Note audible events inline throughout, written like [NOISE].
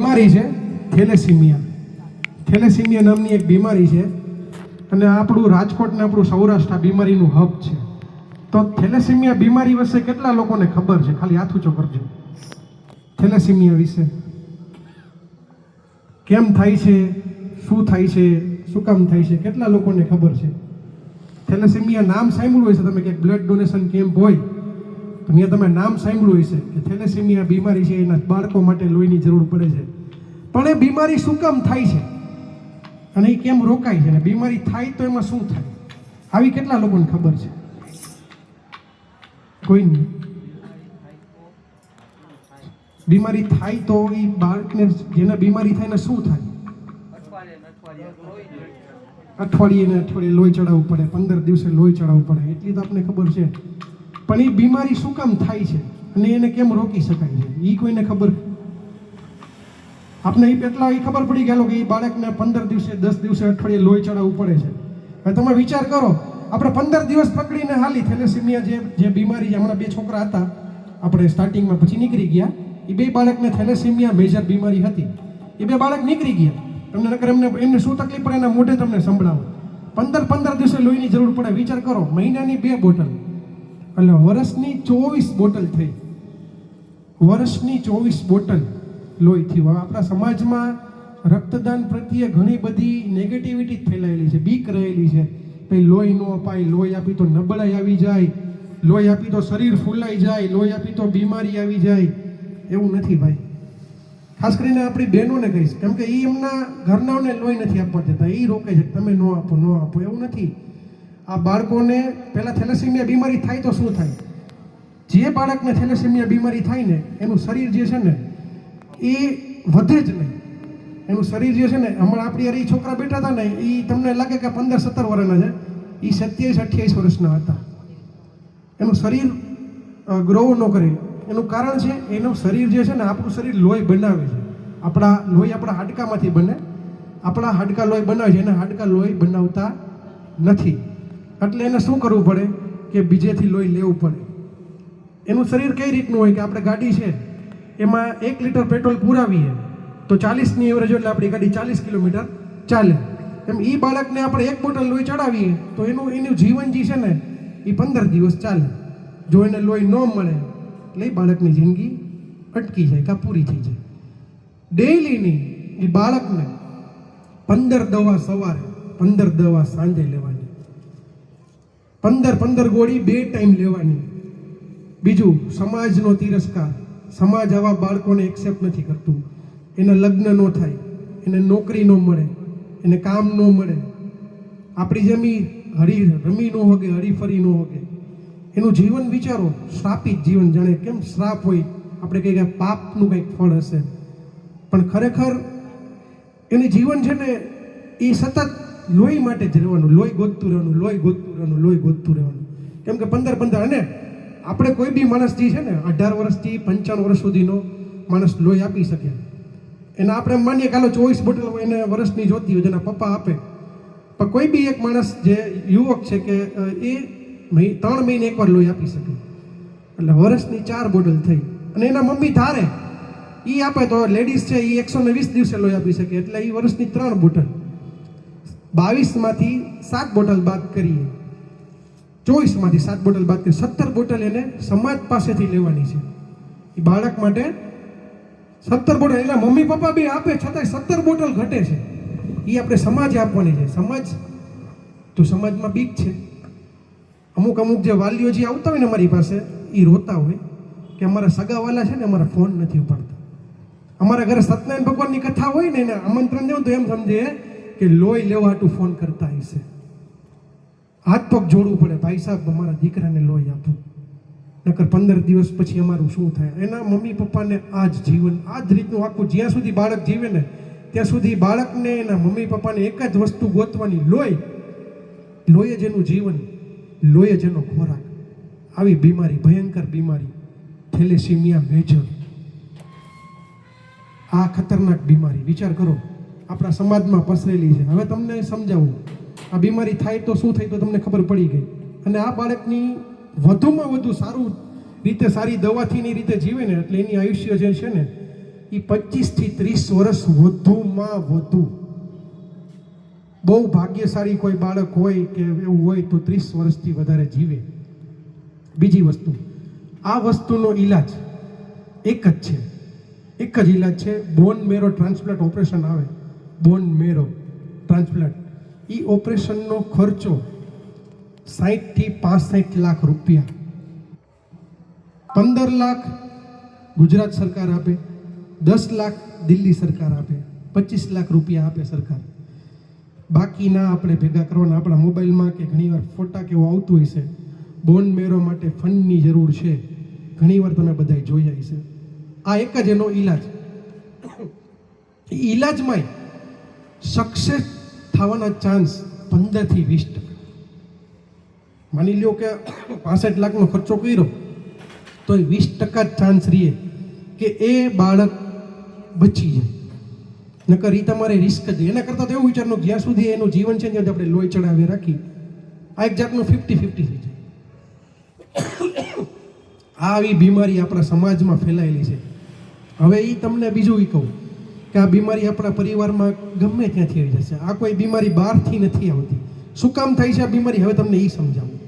બીમારી છે, thalassaemia. Thalassaemia નામની એક બીમારી છે અને આપણું રાજકોટને આપણું સૌરાષ્ટ્ર બીમારીનું હબ છે. તો થેલેસીમિયા બીમારી વિશે કેટલા લોકોને ખબર છે? ખાલી હાથ ઊંચો કરજો. થેલેસીમિયા વિશે. કેમ થાય છે? શું થાય છે? શું કામ થાય છે? કેટલા લોકોને ખબર છે? થેલેસીમિયા નામ સાંભળ્યું હોય છે, તમે ક્યાંક બ્લડ ડોનેશન કેમ્પ હોય ત્યાં તમે નામ સાંભળ્યું હશે કે થેલેસેમિયા બીમારી છે, એના બાળકો માટે લોહીની જરૂર પડે છે. પણ એ બીમારી શું કામ થાય છે? અને એ કેમ રોકાય છે? અને બીમારી થાય તો એમાં શું થાય? આવી કેટલા લોકોને ખબર છે? કોઈ નહીં. બીમારી થાય તો એ બાળકને જેને બીમારી થાય ને શું થાય? અઠવાડિયે ને અઠવાડિયે લોહી ચડાવવું પડે, પંદર દિવસે લોહી ચડાવવું પડે, એટલી તો આપણે ખબર છે. પણ એ બીમારી શું કામ થાય છે? અને એને કેમ રોકી શકાય છે? એ કોઈને ખબર? આપણે એ પેટલા એ ખબર પડી ગયેલો કે એ બાળકને પંદર દિવસે, દસ દિવસે અઠવાડિયે લોહી ચડાવવું પડે છે. હવે તમે વિચાર કરો, આપણે પંદર દિવસ પકડીને હાલી થેલેસીમિયા જે જે બીમારી છે, હમણાં બે છોકરા હતા, આપણે સ્ટાર્ટિંગમાં પછી નીકળી ગયા એ બે બાળકને થેલેસીમિયા મેજર બીમારી હતી. એ બે બાળક નીકળી ગયા. તમને નકર એમને એમને શું તકલીફ પડે એના મોઢે તમને સંભળાવો. પંદર પંદર દિવસે લોહીની જરૂર પડે. વિચાર કરો, મહિનાની બે બોટલ. એટલે વર્ષની ચોવીસ બોટલ થઈ. વર્ષની ચોવીસ બોટલ લોહી થયું. હવે આપણા સમાજમાં રક્તદાન પ્રત્યે ઘણી બધી નેગેટિવિટી ફેલાયેલી છે, બીક રહેલી છે. ભાઈ, લોહી ન અપાય, લોહી આપી તો નબળાઈ આવી જાય, લોહી આપી તો શરીર ફૂલાઈ જાય, લોહી આપી તો બીમારી આવી જાય. એવું નથી ભાઈ. ખાસ કરીને આપણી બહેનોને કહીશ, કેમ કે એ એમના ઘરનાઓને લોહી નથી આપવા દેતા એ રોકે છે તમે ન આપો ન આપો, એવું નથી. આ બાળકોને પહેલાં થેલેસીમિયા બીમારી થાય તો શું થાય? જે બાળકને થેલેસીમિયા બીમારી થાય ને, એનું શરીર જે છે ને, એ વધે જ નહીં. એનું શરીર જે છે ને, હમણાં આપણી એ છોકરા બેઠા હતા ને એ તમને લાગે કે પંદર સત્તર વર્ષના છે. એ સત્યાવીસ, અઠ્યાવીસ વર્ષના હતા. એનું શરીર ગ્રો ન કરે. એનું કારણ છે, એનું શરીર જે છે ને, આપણું શરીર લોહી બનાવે છે. આપણા લોહી આપણા હાડકામાંથી બને. આપણા હાડકા લોહી બનાવે છે, એના હાડકા લોહી બનાવતા નથી. એટલે એને શું કરવું પડે? કે બીજેથી લોહી લેવું પડે. એનું શરીર કઈ રીતનું હોય? કે આપણે ગાડી છે, એમાં એક લીટર પેટ્રોલ પુરાવીએ, તો ચાલીસની એવરેજ એટલે આપણી ગાડી ચાલીસ કિલોમીટર ચાલે. એમ એ બાળકને આપણે એક બોટલ લોહી ચડાવીએ, તો એનું એનું જીવન જે છે ને એ પંદર દિવસ ચાલે. જો એને લોહી ન મળે, એટલે એ બાળકની જિંદગી અટકી જાય, કાં પૂરી થઈ જાય. ડેઈલીની એ બાળકને પંદર દવા સવારે, પંદર દવા સાંજે લેવાની. પંદર પંદર ગોળી બે ટાઈમ લેવાની. બીજું, સમાજનો તિરસ્કાર. સમાજ આવા બાળકોને એક્સેપ્ટ નથી કરતું. એને લગ્ન ન થાય. એને નોકરી ન મળે. એને કામ ન મળે. આપણી જમી હરી રમી ન હોગે, હરીફરી ન હોગે. એનું જીવન વિચારો. શ્રાપિત જીવન જાણે કેમ શ્રાપ હોય. આપણે કહીએ કે પાપનું કંઈક ફળ હશે. પણ ખરેખર એનું જીવન છે ને એ સતત લોહી માટે જ લોહી ગોતતું રહેવાનું, લોહી ગોતતું રહેવાનું, લોહી ગોતતું રહેવાનું. કેમ કે પંદર પંદર, અને આપણે કોઈ બી માણસ જે છે ને, અઢાર વર્ષથી પંચાવન વર્ષ સુધીનો માણસ લોહી આપી શકે. એના આપણે માનીએ કે હાલો ચોવીસ બોટલ એને વર્ષની જોતી હોય, જેના પપ્પા આપે. પણ કોઈ બી એક માણસ જે યુવક છે કે એ ત્રણ મહિને એકવાર લોહી આપી શકે. એટલે વર્ષની ચાર બોટલ થઈ. અને એના મમ્મી ધારે. એ આપે તો લેડીઝ છે એ એકસો ને વીસ દિવસે લોહી આપી શકે. એટલે એ વર્ષની ત્રણ બોટલ. બાવીસમાંથી સાત બોટલ બાદ કરીએ. ચોવીસમાંથી સાત બોટલ બાદ કરીએ. સત્તર બોટલ એને સમાજ પાસેથી લેવાની છે. એ બાળક માટે સત્તર બોટલ એના મમ્મી પપ્પા બી આપે, છતાંય સત્તર બોટલ ઘટે છે. એ આપણે સમાજે આપવાની છે. સમાજ તો સમાજમાં બીક છે. અમુક અમુક જે વાલીઓ જે આવતા હોય ને અમારી પાસે, એ રોતા હોય કે અમારા સગાવાલા છે ને અમારા ફોન નથી ઉપાડતા. અમારા ઘરે સત્યનારાયણ ભગવાનની કથા હોય ને એને આમંત્રણ દેવું તો એમ સમજે કે લોહી લેવા હાટું ફોન કરતા હશે હાથ પગ જોડવું પડે. ભાઈ સાહેબ, અમારા દીકરાને લોહી આપું. નકર પંદર દિવસ પછી અમારું શું થાય? એના મમ્મી પપ્પાને આ જ જીવન, આ જ રીતનું આખું જ્યાં સુધી બાળક જીવે ને, ત્યાં સુધી બાળકને એના મમ્મી પપ્પાને એક જ વસ્તુ ગોતવાની, લોહી. લોહી જ એનું જીવન, લોહી જ એનો ખોરાક. આવી બીમારી, ભયંકર બીમારી. Thalassemia, major. આ ખતરનાક બીમારી. વિચાર કરો. આપણા સમાજમાં પસરેલી છે. હવે તમને સમજાવું, આ બીમારી થાય તો શું થાય તો તમને ખબર પડી ગઈ. અને આ બાળકની વધુમાં વધુ સારું રીતે સારી દવાથીની રીતે જીવે ને એટલે એની આયુષ્ય જે છે ને એ પચીસથી ત્રીસ વર્ષ વધુમાં વધુ. બહુ ભાગ્યશાળી કોઈ બાળક હોય કે એવું હોય તો ત્રીસ વર્ષથી વધારે જીવે. બીજી વસ્તુ, આ વસ્તુનો ઈલાજ એક જ છે. એક જ ઈલાજ છે, બોન મેરો ટ્રાન્સપ્લાન્ટ ઓપરેશન આવે. બોન મેરો ટ્રાન્સપ્લાન્ટ એ ઓપરેશનનો ખર્ચો સાહીઠથી પાસઠ લાખ રૂપિયા. પંદર લાખ ગુજરાત સરકાર આપે, દસ લાખ દિલ્હી સરકાર આપે, પચીસ લાખ રૂપિયા આપે સરકાર. બાકીના આપણે ભેગા કરવાના આપણા મોબાઈલમાં કે ઘણીવાર ફોટા કેવો આવતું હોય છે. બોન મેરો માટે ફંડની જરૂર છે. ઘણીવાર તમે જોઈ જોયા છે આ એક જ એનો ઈલાજ. ઈલાજમાંય સક્સેસ થવાના ચાન્સ પંદરથી વીસ ટકા. માની લ્યો કે પાસઠ લાખનો ખર્ચો કર્યો તો એ વીસ ટકા જ ચાન્સ રહીએ કે એ બાળક બચી જાય. નકર એ તમારે રિસ્ક જ, એના કરતાં તો એવું વિચારનું જ્યાં સુધી એનું જીવન છે ત્યાં આપણે લોહી ચડાવી રાખી. આ એક જાતનું ફિફ્ટી ફિફ્ટી થઈ જાય. [COUGHS] આવી બીમારી આપણા સમાજમાં ફેલાયેલી છે. હવે એ તમને બીજું એ કહું. કે આ બીમારી આપણા પરિવારમાં ગમે ત્યાંથી આવી જશે. આ કોઈ બીમારી બહારથી નથી આવતી. શું કામ થાય છે આ બીમારી? હવે તમને એ સમજાવું.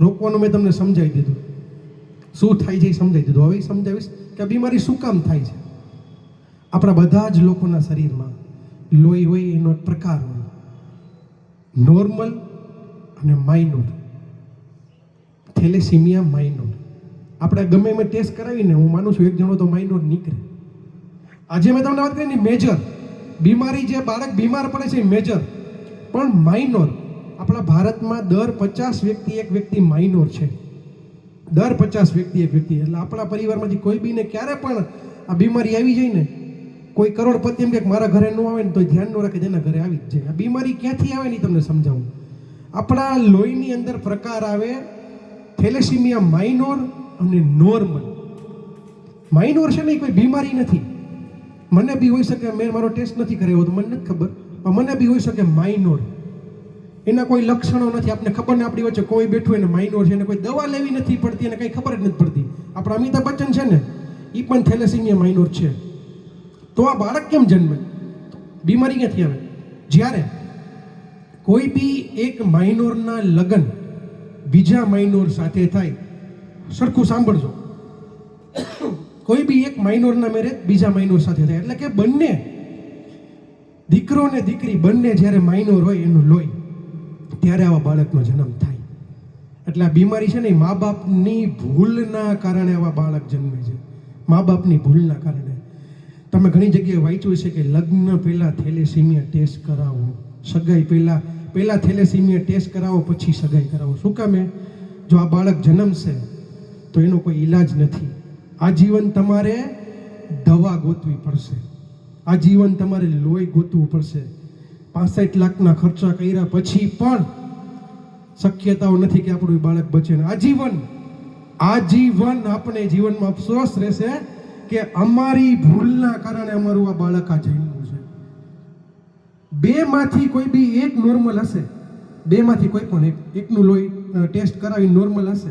રોકવાનું મેં તમને સમજાવી દીધું. શું થાય છે એ સમજાવી દીધું. હવે સમજાવીશ કે આ બીમારી શું કામ થાય છે? આપણા બધા જ લોકોના શરીરમાં લોહી હોય એનો પ્રકાર હોય. નોર્મલ અને માઇનોર થેલેસીમિયા માઇનોર આપણે ગમે એમ ટેસ્ટ કરાવીને, હું માનું છું એક જણો તો માઇનોર નીકળે. આજે મેં તમને વાત કરી મેજર બીમારી જે બાળક બીમાર પડે છે મેજર પણ માઇનોર આપણા ભારતમાં દર પચાસ વ્યક્તિ એક વ્યક્તિ માઇનોર છે. દર પચાસ વ્યક્તિ એક વ્યક્તિ. એટલે આપણા પરિવારમાંથી કોઈ બીને ક્યારે પણ આ બીમારી આવી જાય ને, કોઈ કરોડપતિ એમ કે મારા ઘરે ન આવે ને તો ધ્યાન ન રાખે, જેના ઘરે આવી જ જાય. આ બીમારી ક્યાંથી આવે નહીં તમને સમજાવું. આપણા લોહીની અંદર પ્રકાર આવે થેલેસીમિયા માઇનોર અને નોર્મલ માઇનોર છે ને કોઈ બીમારી નથી. મને બી હોઈ શકે મેં મારો ટેસ્ટ નથી કર્યો તો મને નથી ખબર. પણ મને બી હોઈ શકે માઇનોર એના કોઈ લક્ષણો નથી. આપણને ખબર ને આપણી વચ્ચે કોઈ બેઠું એને માઇનોર છે, એને કોઈ દવા લેવી નથી પડતી, એને કંઈ ખબર જ નથી પડતી. આપણા અમિતાભ બચ્ચન છે ને એ પણ થેલેસીમિયા માઇનોર છે. તો આ બાળક કેમ જન્મે? બીમારી ક્યાંથી આવે? જ્યારે કોઈ બી એક માઇનોરના લગ્ન બીજા માઇનોર સાથે થાય, સરખું સાંભળજો. કોઈ બી એક માઇનોરના મેરેજ બીજા માઇનોર સાથે થાય. એટલે કે બંને દીકરો ને દીકરી બંને જ્યારે માઇનોર હોય એનું લોહી, ત્યારે આવા બાળકનો જન્મ થાય. એટલે આ બીમારી છે ને મા બાપની ભૂલના કારણે આવા બાળક જન્મે છે. મા બાપની ભૂલના કારણે. તમે ઘણી જગ્યાએ વાંચ્યું છે કે લગ્ન પહેલાં થેલેસીમિયા ટેસ્ટ કરાવો. સગાઈ પહેલાં પહેલાં થેલેસીમિયા ટેસ્ટ કરાવો, પછી સગાઈ કરાવો. શું કામે જો આ બાળક જન્મશે, તો એનો કોઈ ઈલાજ નથી. આજીવન તમારે દવા ગોતવી પડશે. આજીવન તમારે લોહી ગોતવું પડશે. પાસઠ લાખના ખર્ચા કર્યા પછી પણ શક્યતાઓ નથી કે આપણું બાળક બચે આજીવન આજીવન આપણે જીવનમાં અફસોસ રહેશે કે અમારી ભૂલના કારણે અમારું આ બાળક આ જન્મ્યું છે. બે માંથી કોઈ બી એક નોર્મલ હશે બે માંથી કોઈ પણ એક, એકનું લોહી ટેસ્ટ કરાવી નોર્મલ હશે,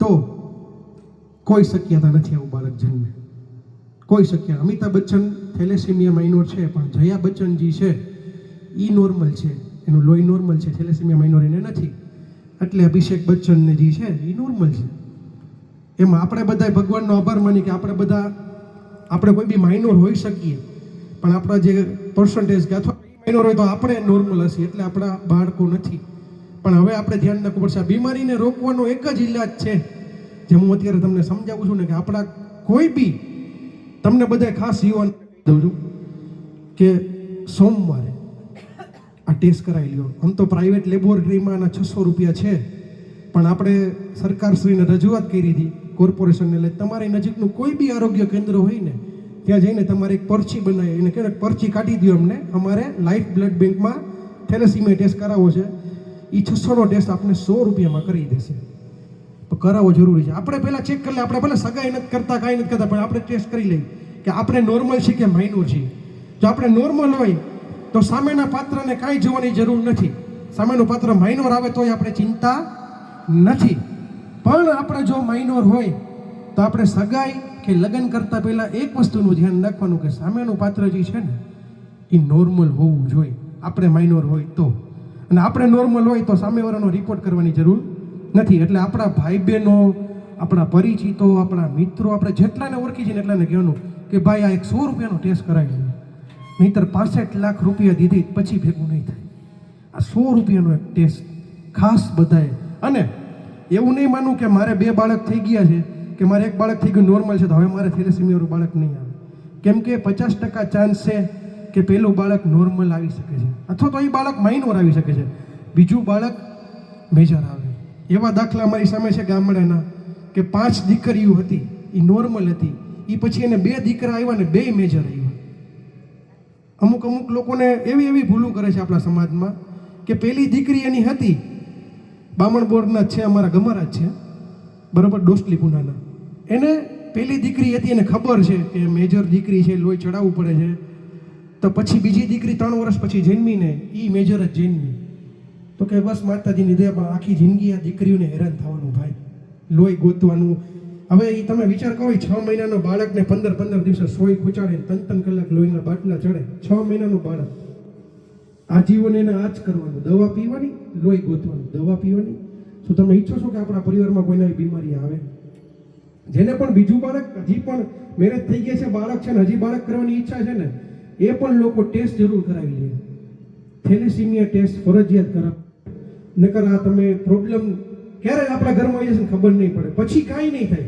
તો કોઈ શક્યતા નથી આવું બાળક જન્મે. કોઈ શક્ય. અમિતાભ બચ્ચન થેલેસીમિયા માઇનોર છે, પણ જયા બચ્ચનજી છે એ નોર્મલ છે. એનું લોહી નોર્મલ છે થેલેસીમિયા માઇનોર એને નથી. એટલે અભિષેક બચ્ચનને જે છે એ નોર્મલ છે. એમાં આપણે બધા ભગવાનનો આભાર માની કે આપણે બધા, આપણે કોઈ બી માઇનોર હોઈ શકીએ. પણ આપણા જે પર્સન્ટેજ કે અથવા માઇનોર હોય તો આપણે નોર્મલ હશે એટલે આપણા બાળકો નથી. પણ હવે આપણે ધ્યાન રાખવું પડશે. આ બીમારીને રોકવાનો એક જ ઈલાજ છે. જે હું અત્યારે તમને સમજાવું છું ને કે આપણા કોઈ બી તમને બધા ખાસ યુવાન દઉં છું કે સોમવારે આ ટેસ્ટ કરાવી લ્યો. આમ તો પ્રાઇવેટ લેબોરેટરીમાં આના છસો રૂપિયા છે, પણ આપણે સરકારશ્રીને રજૂઆત કરી હતી કોર્પોરેશનને એટલે તમારી નજીકનું કોઈ બી આરોગ્ય કેન્દ્ર હોય ને, ત્યાં જઈને તમારે એક પરચી બનાવી, એને કહેવાય પરચી કાઢી દો અમને. અમારે લાઈફ બ્લડ બેંકમાં થેલેસીમિયા ટેસ્ટ કરાવવો છે. એ છસોનો ટેસ્ટ આપણે સો રૂપિયામાં કરી દેશે. તો કરાવવો જરૂરી છે. આપણે પહેલાં ચેક કરી લે આપણે પહેલાં સગાઈ નથી કરતા, કાંઈ નથી કરતા, પણ આપણે ટેસ્ટ કરી લઈએ કે આપણે નોર્મલ છીએ કે માઇનોર છીએ. જો આપણે નોર્મલ હોય, તો સામેના પાત્રને કાંઈ જોવાની જરૂર નથી. સામેનું પાત્ર માઇનોર આવે તોય આપણે ચિંતા નથી. પણ આપણે જો માઇનોર હોય, તો આપણે સગાઈ કે લગ્ન કરતાં પહેલાં એક વસ્તુનું ધ્યાન રાખવાનું કે સામેનું પાત્ર જે છે ને, એ નોર્મલ હોવું જોઈએ. આપણે માઇનોર હોય તો. અને આપણે નોર્મલ હોય તો સામેવાળાનો રિપોર્ટ કરવાની જરૂર નથી. એટલે આપણા ભાઈ બહેનો આપણા પરિચિતો, આપણા મિત્રો, આપણે જેટલાને ઓળખી છે એટલાને કહેવાનું કે ભાઈ, આ એક સો રૂપિયાનો ટેસ્ટ કરાવી નહીંતર પાસઠ લાખ રૂપિયા દીધી પછી ભેગું નહીં થાય. આ સો રૂપિયાનો એક ટેસ્ટ ખાસ બધાએ. અને એવું નહીં માનવું કે મારે બે બાળક થઈ ગયા છે, કે મારે એક બાળક થઈ ગયું નોર્મલ છે, તો હવે મારે થેલેસીમિયાવાળું બાળક નહીં આવે. કેમ કે પચાસ ટકા ચાન્સ છે કે પેલું બાળક નોર્મલ આવી શકે છે. અથવા તો એ બાળક માઇનોર આવી શકે છે. બીજું બાળક મેજર આવે. એવા દાખલા અમારી સામે છે ગામડાના કે પાંચ દીકરીઓ હતી, એ નોર્મલ હતી. એ પછી એને બે દીકરા આવ્યા ને બે મેજર આવ્યા અમુક અમુક લોકોને એવી એવી ભૂલું કરે છે આપણા સમાજમાં કે પેલી દીકરી એની હતી બામણ બોર્ડના છે, અમારા ગમારા છે, બરાબર, ડોસલી પુનાના. એને પેલી દીકરી હતી, એને ખબર છે કે મેજર દીકરી છે, લોહી ચડાવવું પડે છે. તો પછી બીજી દીકરી ત્રણ વર્ષ પછી જન્મીને એ મેજર જ જન્મી. તો કે બસ માતાજીની દયા, પણ આખી જિંદગી આ દીકરીઓને હેરાન થવાનું ભાઈ. લોહી ગોતવાનું. હવે એ તમે વિચાર કરો છ મહિનાનો બાળકને પંદર પંદર દિવસે સોય ખૂંચાડે ત્રણ ત્રણ કલાક લોહીના બાટલા ચડે. છ મહિનાનું બાળક. આજીવન એને આ જ કરવાનું. દવા પીવાની, લોહી ગોતવાનું. દવા પીવાની. શું તમે ઈચ્છો છો કે આપણા પરિવારમાં કોઈને આવી બીમારી આવે? જેને પણ બીજું બાળક, હજી પણ મેરેજ થઈ ગયા છે, બાળક છે ને, હજી બાળક કરવાની ઈચ્છા છે ને, એ પણ લોકો ટેસ્ટ જરૂર કરાવી લે. થેલેસીમિયા ટેસ્ટ ફરજિયાત કરાવ. નકર આ તમે પ્રોબ્લેમ ક્યારે આપણા ઘરમાં આવી જશે ખબર નહીં પડે. પછી કાંઈ નહીં થાય.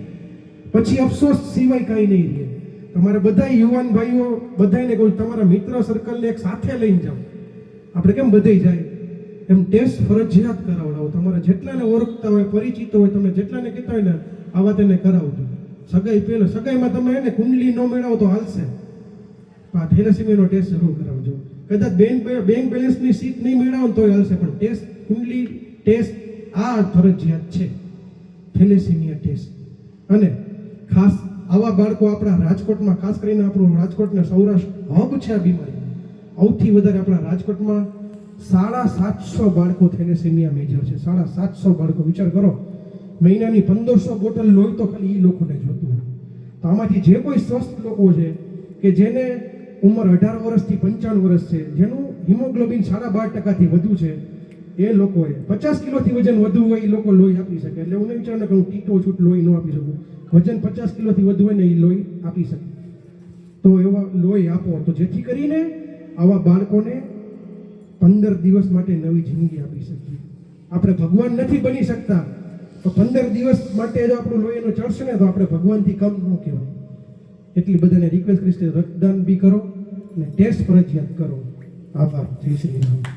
પછી અફસોસ સિવાય કાંઈ નહીં રહે. તમારે બધા યુવાન ભાઈઓ બધાને કહું તમારા મિત્ર સર્કલને એક સાથે લઈને જાઓ. આપણે કેમ બધે જાય? એમ ટેસ્ટ ફરજિયાત કરાવડાવો. તમારે જેટલાને ઓળખતા હોય, પરિચિત હોય તમે જેટલાને કહેતા હોય ને, આવા તેને કરાવજો. સગાઈ પહેલો, સગાઈમાં તમે એને કુંડલી ન મેળવો તો હાલશે. આ થેલેસીમિયાનો ટેસ્ટ જરૂર કરાવજો. કદાચ બેંક બેંક બેલેન્સની સીટ નહીં મેળવો તો હાલશે, પણ ટેસ્ટ કુંડલી ટેસ્ટ આ ફરજિયાત છે. Thalassemia test. અને ખાસ આવા બાળકો આપણા રાજકોટમાં, ખાસ કરીને આપણું રાજકોટને સૌરાષ્ટ્ર હબ છે આ બીમારી. સૌથી વધારે આપણા રાજકોટમાં સાડા સાતસો બાળકો થેલેસેમિયા મેજર છે. સાડા સાતસો બાળકો. વિચાર કરો, મહિનાની પંદરસો બોટલ લોહી તો ખાલી એ લોકોને જોતું હોય તો આમાંથી જે કોઈ સ્વસ્થ લોકો છે, કે જેને ઉંમર અઢાર વર્ષથી પંચાણું વર્ષ છે, જેનું હિમોગ્લોબિન સાડા બાર ટકાથી વધુ છે એ લોકોએ પચાસ કિલોથી વજન વધુ હોય એ લોકો લોહી આપી શકે. એટલે હું વિચારું કે હું ટીટો છૂટ લોહી ન આપી શકું. વજન પચાસ કિલોથી વધુ હોય ને એ લોહી આપી શકે. તો એવા લોહી આપો. તો જેથી કરીને આવા બાળકોને પંદર દિવસ માટે નવી જિંદગી આપી શકીએ. આપણે ભગવાન નથી બની શકતા. તો પંદર દિવસ માટે જો આપણું લોહીનું ચડશે ને તો આપણે ભગવાનથી કમ ન કહેવાય. એટલી બધાને રિક્વેસ્ટ કરીશ રક્તદાન બી કરો અને ટેસ્ટ ફરજિયાત કરો. આભાર. જય શ્રી રામ.